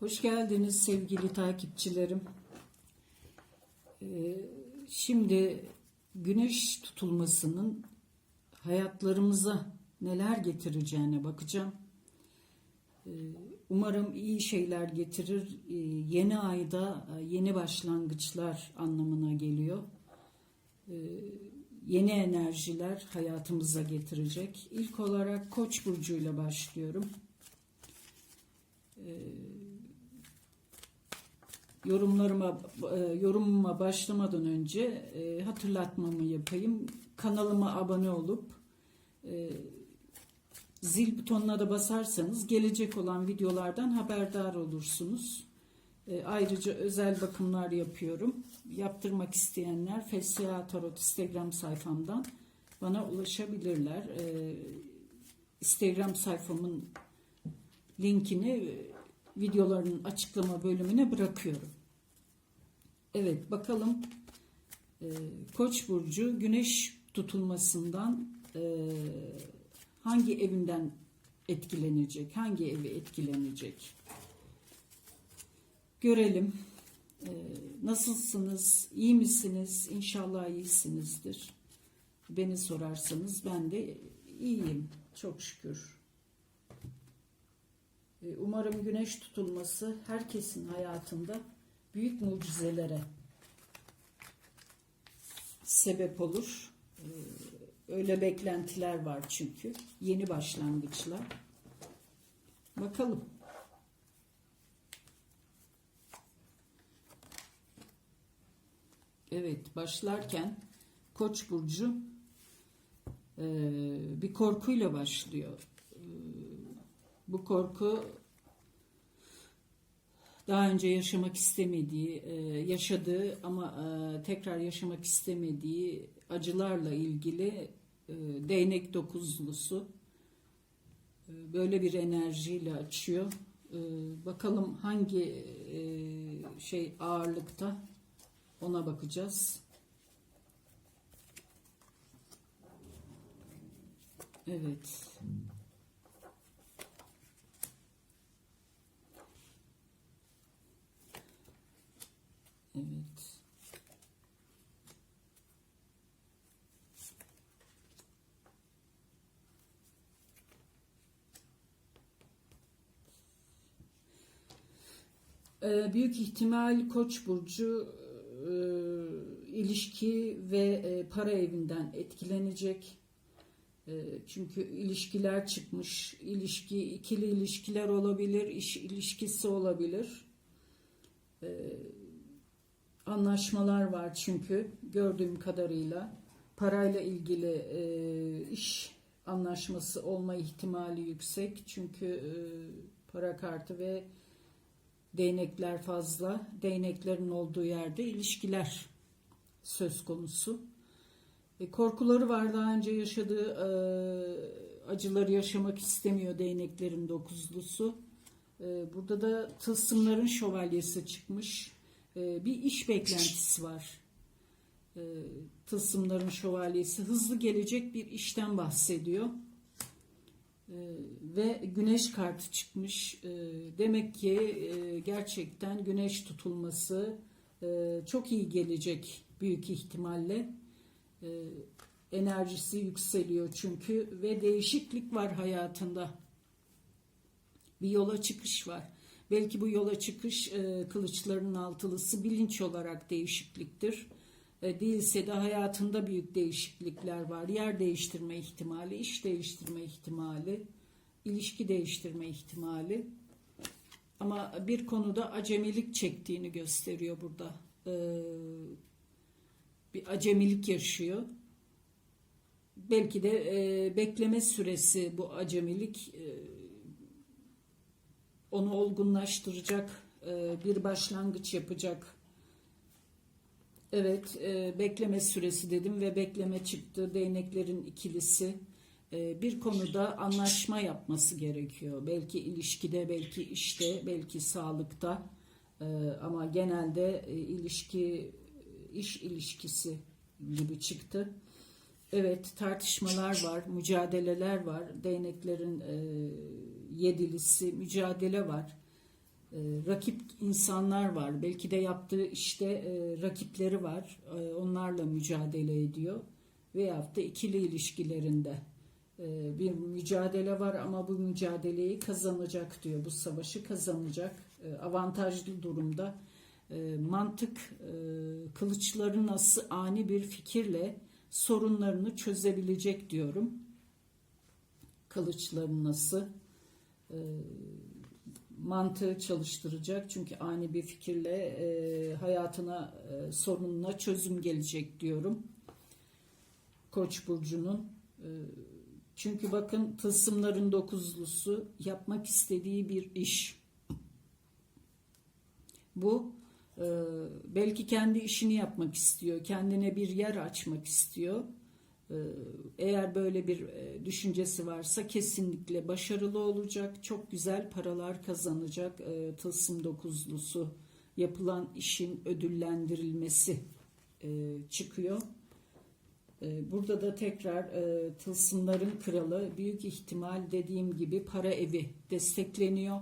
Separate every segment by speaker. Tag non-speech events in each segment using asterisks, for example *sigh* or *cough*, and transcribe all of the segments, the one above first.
Speaker 1: Hoş geldiniz sevgili takipçilerim. Ee, şimdi güneş tutulmasının hayatlarımıza neler getireceğine bakacağım. Ee, umarım iyi şeyler getirir. Ee, yeni ayda e, yeni başlangıçlar anlamına geliyor. Ee, yeni enerjiler hayatımıza getirecek. İlk olarak Koç burcuyla başlıyorum. Yorumlarıma e, yorumuma başlamadan önce e, hatırlatmamı yapayım. Kanalıma abone olup e, zil butonuna da basarsanız gelecek olan videolardan haberdar olursunuz. Ayrıca özel bakımlar yapıyorum. Yaptırmak isteyenler FSA Tarot Instagram sayfamdan bana ulaşabilirler. Instagram sayfamın linkini e, videoların açıklama bölümüne bırakıyorum. Evet bakalım e, Koç burcu Güneş tutulmasından e, hangi evinden etkilenecek? Hangi evi etkilenecek? Görelim. E, nasılsınız? İyi misiniz? İnşallah iyisinizdir. Beni sorarsanız ben de iyiyim. Çok şükür. E, Umarım güneş tutulması herkesin hayatında büyük mucizelere sebep olur. E, Öyle beklentiler var çünkü. Yeni başlangıçlar. Bakalım. Evet, başlarken Koç burcu e, bir korkuyla başlıyor. Bu korku daha önce yaşamak istemediği, e, yaşadığı ama e, tekrar yaşamak istemediği acılarla ilgili e, değnek dokuzlusu böyle bir enerjiyle açıyor. Bakalım hangi şey ağırlıkta ona bakacağız. Evet. Evet. Ee, büyük ihtimal Koç burcu e, ilişki ve e, para evinden etkilenecek. E, çünkü ilişkiler çıkmış. İlişki ikili ilişkiler olabilir, iş ilişkisi olabilir. Anlaşmalar var çünkü gördüğüm kadarıyla. Parayla ilgili e, iş anlaşması olma ihtimali yüksek çünkü e, para kartı ve değnekler fazla. Değneklerin olduğu yerde ilişkiler söz konusu. E, korkuları var. Daha önce yaşadığı e, acıları yaşamak istemiyor değneklerin dokuzlusu. E, burada da tılsımların şövalyesi çıkmış e, bir iş beklentisi var. E, tılsımların şövalyesi hızlı gelecek bir işten bahsediyor. E, ve güneş kartı çıkmış. Demek ki gerçekten güneş tutulması çok iyi gelecek büyük ihtimalle. Enerjisi yükseliyor çünkü ve değişiklik var hayatında. Bir yola çıkış var. Belki bu yola çıkış e, kılıçların altılısı bilinç olarak değişikliktir. E, değilse de hayatında büyük değişiklikler var. Yer değiştirme ihtimali, iş değiştirme ihtimali, ilişki değiştirme ihtimali. Ama bir konuda acemilik çektiğini gösteriyor burada. E, bir acemilik yaşıyor. Belki de e, bekleme süresi bu acemilik e, onu olgunlaştıracak e, bir başlangıç yapacak. Evet, e, bekleme süresi dedim ve bekleme çıktı. Değneklerin ikilisi e, bir konuda anlaşma yapması gerekiyor. Belki ilişkide, belki işte, belki sağlıkta ama genelde ilişki, iş ilişkisi gibi çıktı. Evet tartışmalar var, mücadeleler var. Değneklerin e, yedilisi, mücadele var. e, rakip insanlar var. Belki de yaptığı işte e, rakipleri var. E, onlarla mücadele ediyor. Veyahut da ikili ilişkilerinde e, bir mücadele var ama bu mücadeleyi kazanacak diyor. Bu savaşı kazanacak. E, avantajlı durumda. E, mantık e, kılıçları nasıl ani bir fikirle sorunlarını çözebilecek diyorum. Kılıçları nasıl e, mantığı çalıştıracak çünkü ani bir fikirle e, hayatına e, sorununa çözüm gelecek diyorum. Koç burcunun e, çünkü bakın tılsımların dokuzlusu yapmak istediği bir iş. Bu belki kendi işini yapmak istiyor, kendine bir yer açmak istiyor. E, Eğer böyle bir e, düşüncesi varsa kesinlikle başarılı olacak, çok güzel paralar kazanacak. E, Tılsım dokuzlusu yapılan işin ödüllendirilmesi e, çıkıyor. Burada da tekrar tılsımların kralı büyük ihtimal dediğim gibi para evi destekleniyor.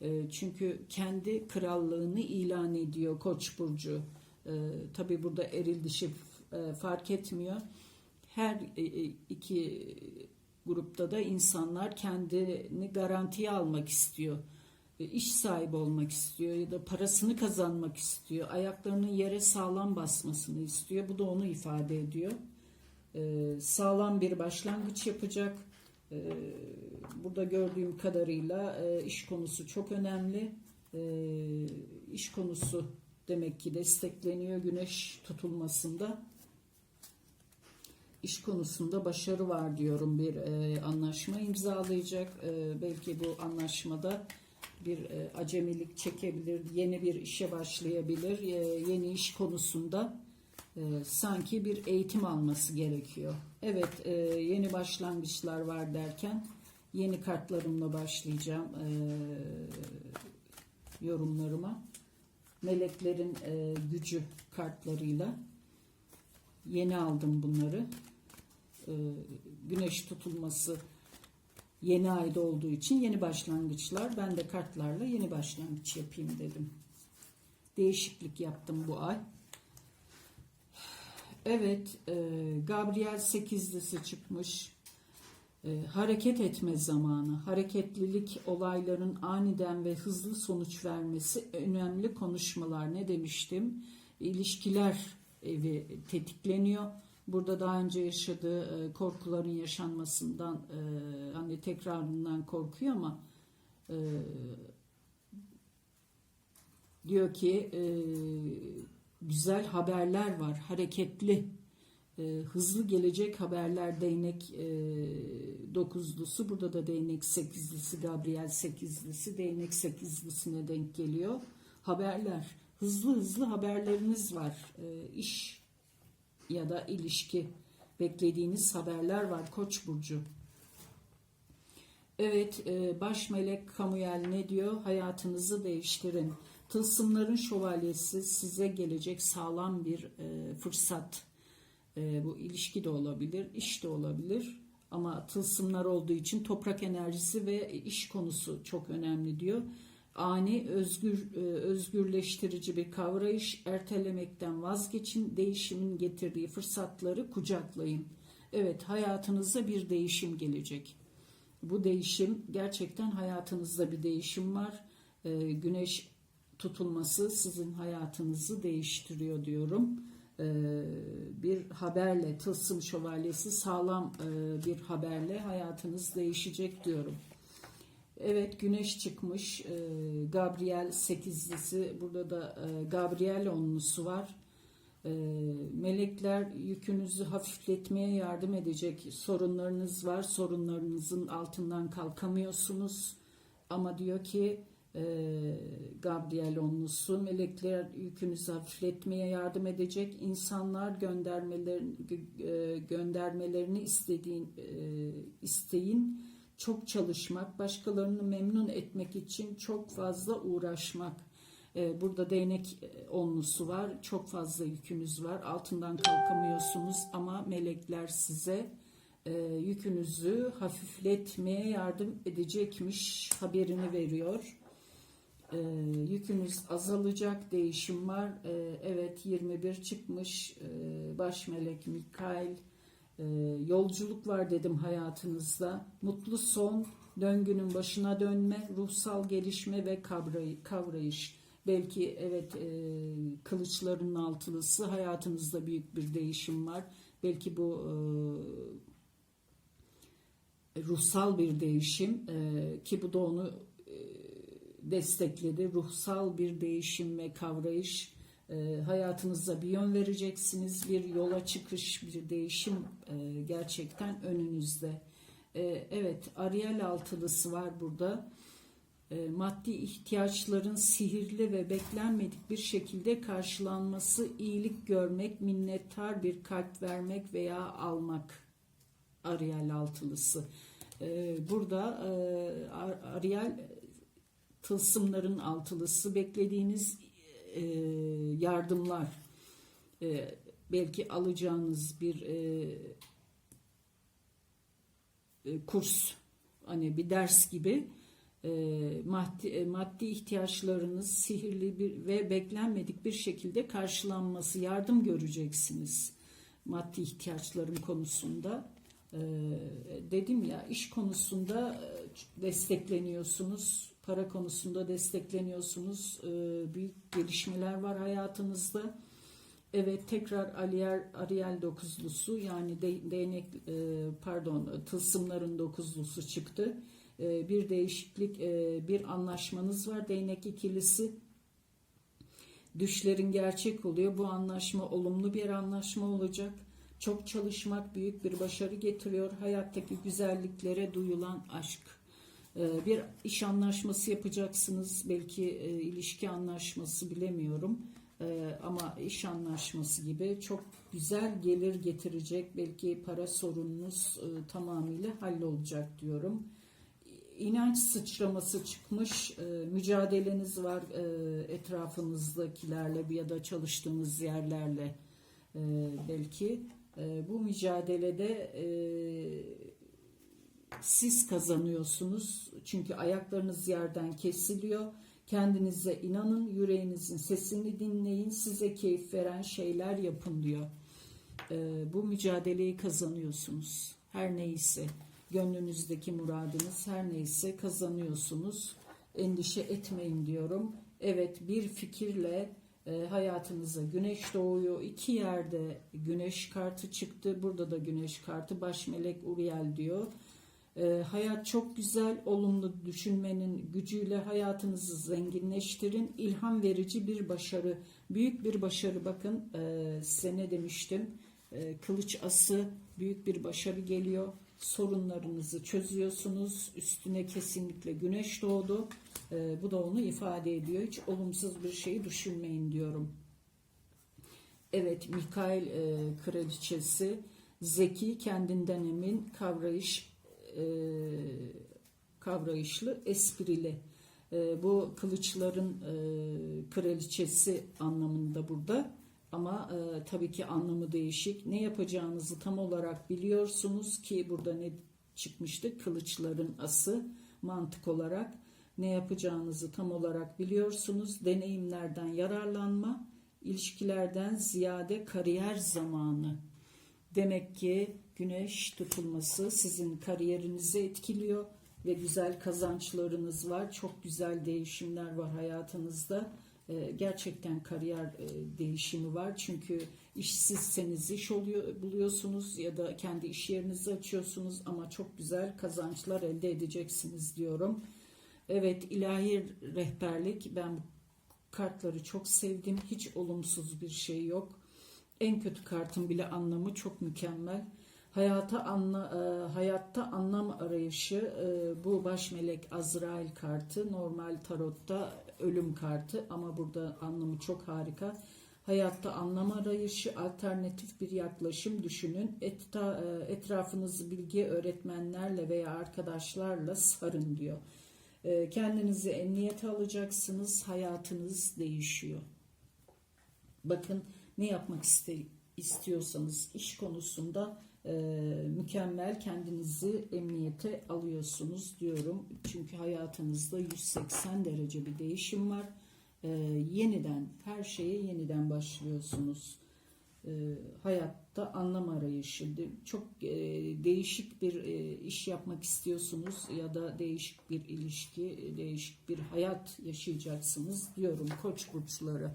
Speaker 1: E, Çünkü kendi krallığını ilan ediyor Koç burcu. E, Tabii burada eril dişi fark etmiyor. Her e, e, iki grupta da insanlar kendini garantiye almak istiyor. E, iş sahibi olmak istiyor ya da parasını kazanmak istiyor. Ayaklarının yere sağlam basmasını istiyor. Bu da onu ifade ediyor. E, Sağlam bir başlangıç yapacak. E, Burada gördüğüm kadarıyla e, iş konusu çok önemli. E, İş konusu demek ki destekleniyor güneş tutulmasında. İş konusunda başarı var diyorum bir e, anlaşma imzalayacak. E, belki bu anlaşmada bir acemilik çekebilir, yeni bir işe başlayabilir. Yeni iş konusunda sanki bir eğitim alması gerekiyor. Evet, e, yeni başlangıçlar var derken yeni kartlarımla başlayacağım e, yorumlarıma. Meleklerin e, gücü kartlarıyla yeni aldım bunları. E, güneş tutulması yeni ayda olduğu için yeni başlangıçlar. Ben de kartlarla yeni başlangıç yapayım dedim. Değişiklik yaptım bu ay. Evet, e, Gabriel 8'lisi çıkmış. E, hareket etme zamanı, hareketlilik olayların aniden ve hızlı sonuç vermesi önemli konuşmalar. Ne demiştim? İlişkiler evi tetikleniyor. Burada daha önce yaşadığı e, korkuların yaşanmasından e, hani tekrarından korkuyor ama e, diyor ki e, güzel haberler var, hareketli, e, hızlı gelecek haberler değnek e, dokuzlusu, burada da değnek sekizlisi, Gabriel sekizlisi, değnek sekizlisine denk geliyor. Haberler, hızlı hızlı haberleriniz var, e, iş ya da ilişki beklediğiniz haberler var Koç burcu. Evet, e, baş melek Kamuyel ne diyor? Hayatınızı değiştirin. Tılsımların şövalyesi size gelecek sağlam bir e, fırsat. E, bu ilişki de olabilir, iş de olabilir. Ama tılsımlar olduğu için toprak enerjisi ve iş konusu çok önemli diyor. Ani, özgür, e, özgürleştirici bir kavrayış, ertelemekten vazgeçin, değişimin getirdiği fırsatları kucaklayın. Evet, hayatınızda bir değişim gelecek. Bu değişim, gerçekten hayatınızda bir değişim var. E, güneş tutulması sizin hayatınızı değiştiriyor diyorum. Ee, bir haberle, tılsım şövalyesi sağlam e, bir haberle hayatınız değişecek diyorum. Evet güneş çıkmış. Ee, Gabriel sekizlisi. Burada da e, Gabriel onlusu var. Ee, melekler yükünüzü hafifletmeye yardım edecek. Sorunlarınız var. Sorunlarınızın altından kalkamıyorsunuz. Ama diyor ki e, Gabriel onlusu melekler yükünüzü hafifletmeye yardım edecek insanlar göndermelerini e, göndermelerini istediğin e, isteyin. Çok çalışmak başkalarını memnun etmek için çok fazla uğraşmak. E, burada değnek e, onlusu var çok fazla yükünüz var. Altından kalkamıyorsunuz ama melekler size e, yükünüzü hafifletmeye yardım edecekmiş haberini veriyor E, yükünüz azalacak, değişim var. E, evet 21 çıkmış. E, baş melek Mikail. E, yolculuk var dedim hayatınızda. Mutlu son, döngünün başına dönme, ruhsal gelişme ve kavrayı, kavrayış. Belki evet e, kılıçların altılısı hayatınızda büyük bir değişim var. Belki bu e, ruhsal bir değişim e, ki bu da onu destekledi. Ruhsal bir değişim ve kavrayış e, hayatınıza bir yön vereceksiniz. Bir yola çıkış, bir değişim e, gerçekten önünüzde. E, evet, Ariel altılısı var burada. E, maddi ihtiyaçların sihirli ve beklenmedik bir şekilde karşılanması, iyilik görmek, minnettar bir kalp vermek veya almak. Ariel altılısı. Burada e, Ar- Ariel tılsımların altılısı beklediğiniz e, yardımlar e, belki alacağınız bir e, e, kurs hani bir ders gibi e, maddi, e, maddi ihtiyaçlarınız sihirli bir ve beklenmedik bir şekilde karşılanması yardım göreceksiniz maddi ihtiyaçların konusunda. E, dedim ya iş konusunda e, destekleniyorsunuz para konusunda destekleniyorsunuz e, büyük gelişmeler var hayatınızda Evet tekrar Ariel, Ariel dokuzlusu yani de, değnek e, pardon tılsımların dokuzlusu çıktı. E, bir değişiklik e, bir anlaşmanız var değnek ikilisi. Düşlerin gerçek oluyor. Bu anlaşma olumlu bir anlaşma olacak. Çok çalışmak büyük bir başarı getiriyor. Hayattaki güzelliklere duyulan aşk. E, bir iş anlaşması yapacaksınız. Belki e, ilişki anlaşması bilemiyorum. Ee, ama iş anlaşması gibi çok güzel gelir getirecek belki para sorununuz e, tamamıyla hallolacak diyorum. İnanç sıçraması çıkmış, e, mücadeleniz var e, etrafınızdakilerle ya da çalıştığınız yerlerle belki. Bu mücadelede siz kazanıyorsunuz çünkü ayaklarınız yerden kesiliyor Kendinize inanın, yüreğinizin sesini dinleyin, size keyif veren şeyler yapın diyor. Ee, bu mücadeleyi kazanıyorsunuz. Her neyse, gönlünüzdeki muradınız her neyse kazanıyorsunuz. Endişe etmeyin diyorum. Evet bir fikirle e, hayatınıza güneş doğuyor. İki yerde güneş kartı çıktı. Burada da güneş kartı baş melek Uriel diyor. E, hayat çok güzel, olumlu düşünmenin gücüyle hayatınızı zenginleştirin. İlham verici bir başarı, büyük bir başarı. Bakın e, size ne demiştim? E, kılıç ası, büyük bir başarı geliyor. Sorunlarınızı çözüyorsunuz. Üstüne kesinlikle güneş doğdu. E, bu da onu ifade ediyor. Hiç olumsuz bir şeyi düşünmeyin diyorum. Evet, Mikail e, kraliçesi, zeki, kendinden emin, kavrayış, e, kavrayışlı, esprili. E, bu kılıçların e, kraliçesi anlamında burada. Ama e, tabii ki anlamı değişik. Ne yapacağınızı tam olarak biliyorsunuz ki burada ne çıkmıştı? Kılıçların ası mantık olarak ne yapacağınızı tam olarak biliyorsunuz. Deneyimlerden yararlanma, ilişkilerden ziyade kariyer zamanı. Demek ki güneş tutulması sizin kariyerinizi etkiliyor ve güzel kazançlarınız var. Çok güzel değişimler var hayatınızda. Ee, gerçekten kariyer e, değişimi var. Çünkü işsizseniz iş oluyor buluyorsunuz ya da kendi iş yerinizi açıyorsunuz ama çok güzel kazançlar elde edeceksiniz diyorum. Evet ilahi rehberlik ben bu kartları çok sevdim. Hiç olumsuz bir şey yok. En kötü kartın bile anlamı çok mükemmel. Hayata anla, e, hayatta anlam arayışı e, bu baş melek Azrail kartı normal tarotta ölüm kartı ama burada anlamı çok harika. Hayatta anlam arayışı alternatif bir yaklaşım düşünün. Eta, e, etrafınızı bilgi öğretmenlerle veya arkadaşlarla sarın diyor. E, kendinizi emniyete alacaksınız. Hayatınız değişiyor. Bakın ne yapmak iste, istiyorsanız iş konusunda e, mükemmel kendinizi emniyete alıyorsunuz diyorum. Çünkü hayatınızda 180 derece bir değişim var. E, yeniden her şeye yeniden başlıyorsunuz. E, hayatta anlam arayışı. Çok değişik bir iş yapmak istiyorsunuz ya da değişik bir ilişki, değişik bir hayat yaşayacaksınız diyorum koç burçları.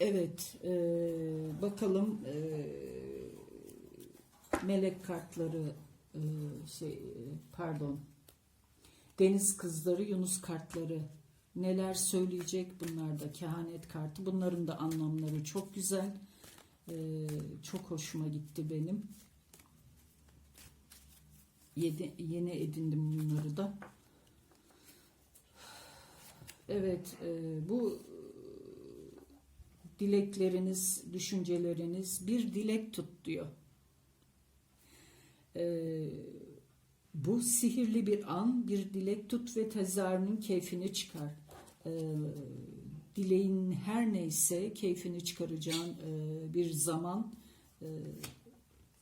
Speaker 1: Evet, bakalım melek kartları e, şey e, pardon. Deniz kızları Yunus kartları. Neler söyleyecek bunlar da? Kehanet kartı. Bunların da anlamları çok güzel. E, çok hoşuma gitti benim. Yedi, yeni edindim bunları da. Evet bu dilekleriniz düşünceleriniz bir dilek tut diyor ee, bu sihirli bir an bir dilek tut ve tezahürünün keyfini çıkar. Ee, dileğin her neyse keyfini çıkaracağın e, bir zaman e,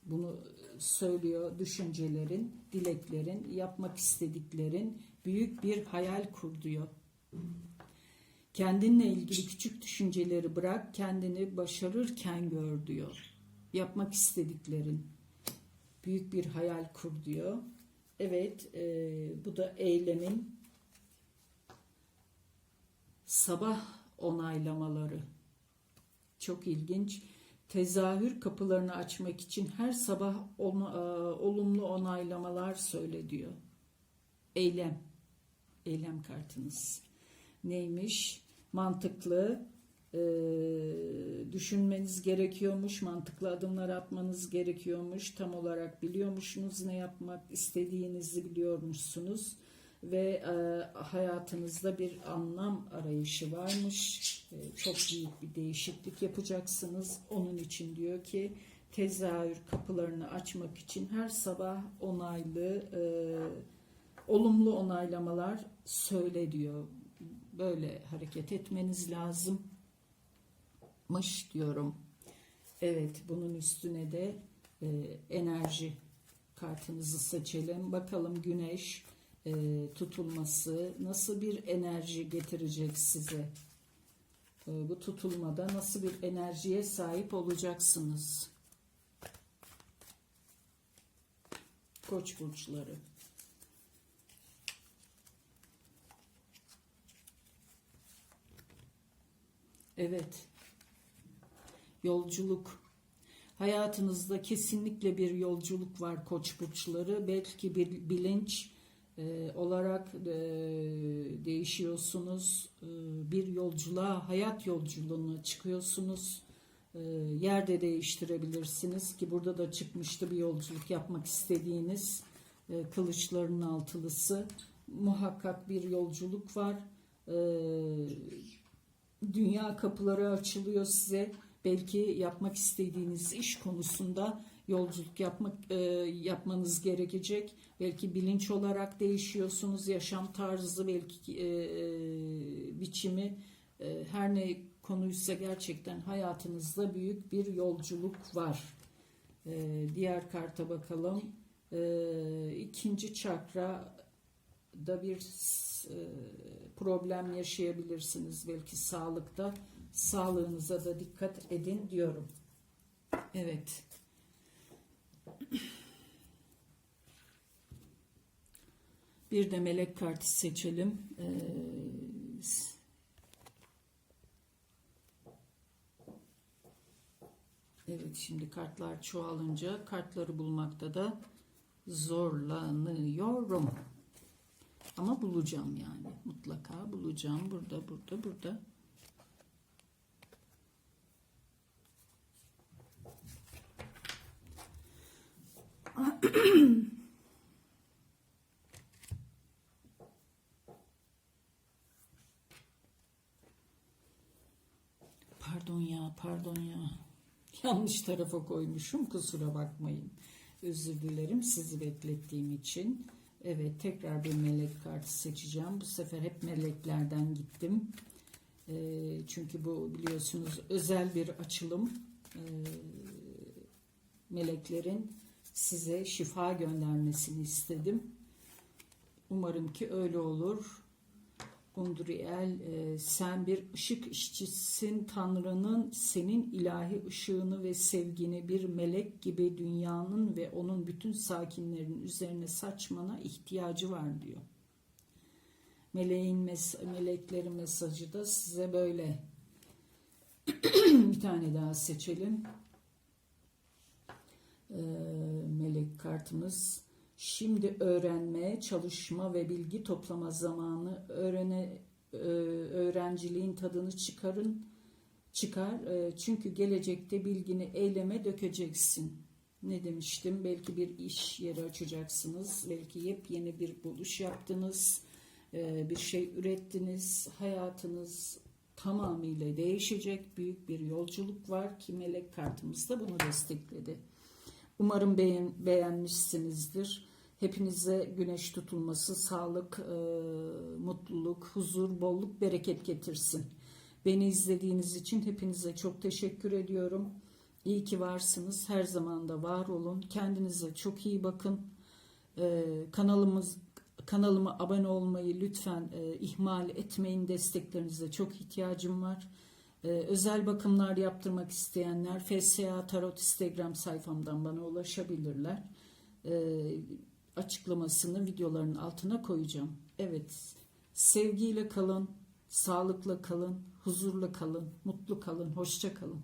Speaker 1: bunu söylüyor düşüncelerin, dileklerin, yapmak istediklerin büyük bir hayal kur diyor. Kendinle ilgili küçük düşünceleri bırak, kendini başarırken gör diyor. Yapmak istediklerin, büyük bir hayal kur diyor. Evet, e, bu da eylemin sabah onaylamaları. Çok ilginç. Tezahür kapılarını açmak için her sabah e, olumlu onaylamalar söyle diyor. Eylem. Eylem kartınız. Neymiş? Mantıklı, e, düşünmeniz gerekiyormuş, mantıklı adımlar atmanız gerekiyormuş, tam olarak biliyormuşsunuz ne yapmak istediğinizi biliyormuşsunuz ve e, hayatınızda bir anlam arayışı varmış. E, çok büyük bir değişiklik yapacaksınız. Onun için diyor ki tezahür kapılarını açmak için her sabah onaylı, e, olumlu onaylamalar söyle diyor. Böyle hareket etmeniz lazım mış diyorum. Evet bunun üstüne de e, enerji kartınızı seçelim. Bakalım güneş e, tutulması nasıl bir enerji getirecek size? E, bu tutulmada nasıl bir enerjiye sahip olacaksınız? Koç burçları. Evet. Yolculuk. Hayatınızda kesinlikle bir yolculuk var koç burçları. Belki bir bilinç e, olarak e, değişiyorsunuz. E, bir yolculuğa, hayat yolculuğuna çıkıyorsunuz. E, yerde değiştirebilirsiniz ki burada da çıkmıştı bir yolculuk yapmak istediğiniz e, kılıçların altılısı. Muhakkak bir yolculuk var. E, dünya kapıları açılıyor size. Belki yapmak istediğiniz iş konusunda yolculuk yapmak e, yapmanız gerekecek. Belki bilinç olarak değişiyorsunuz, yaşam tarzı belki e, e, biçimi e, her ne konuysa gerçekten hayatınızda büyük bir yolculuk var. E, diğer karta bakalım. E, ikinci çakra da bir e, problem yaşayabilirsiniz belki sağlıkta. Sağlığınıza da dikkat edin diyorum. Evet. Bir de melek kartı seçelim. Ee, Evet şimdi kartlar çoğalınca kartları bulmakta da zorlanıyorum. Ama bulacağım yani. Mutlaka bulacağım. Burada, burada, burada. Pardon ya, pardon ya. Yanlış tarafa koymuşum. Kusura bakmayın. Özür dilerim sizi beklettiğim için. Evet tekrar bir melek kartı seçeceğim. Bu sefer hep meleklerden gittim. E, çünkü bu biliyorsunuz özel bir açılım. E, meleklerin size şifa göndermesini istedim. Umarım ki öyle olur. Undriel e, sen bir ışık işçisin Tanrı'nın senin ilahi ışığını ve sevgini bir melek gibi dünyanın ve onun bütün sakinlerin üzerine saçmana ihtiyacı var diyor. Meleğin mes- meleklerin mesajı da size böyle. *clears throat* bir tane daha seçelim. Ee, melek kartımız. Şimdi öğrenmeye, çalışma ve bilgi toplama zamanı. Öğrene, e, öğrenciliğin tadını çıkarın, çıkar. E, çünkü gelecekte bilgini eyleme dökeceksin. Ne demiştim? Belki bir iş yeri açacaksınız. Belki yepyeni bir buluş yaptınız. E, bir şey ürettiniz. Hayatınız tamamıyla değişecek. Büyük bir yolculuk var ki melek kartımız da bunu destekledi. Umarım beğen, beğenmişsinizdir. Hepinize güneş tutulması, sağlık, e, mutluluk, huzur, bolluk, bereket getirsin. Beni izlediğiniz için hepinize çok teşekkür ediyorum. İyi ki varsınız. Her zaman da var olun. Kendinize çok iyi bakın. E, kanalımız kanalıma abone olmayı lütfen e, ihmal etmeyin. Desteklerinize çok ihtiyacım var. Ee, özel bakımlar yaptırmak isteyenler FSA Tarot Instagram sayfamdan bana ulaşabilirler. Ee, açıklamasını videoların altına koyacağım. Evet, sevgiyle kalın, sağlıkla kalın, huzurla kalın, mutlu kalın, hoşça kalın.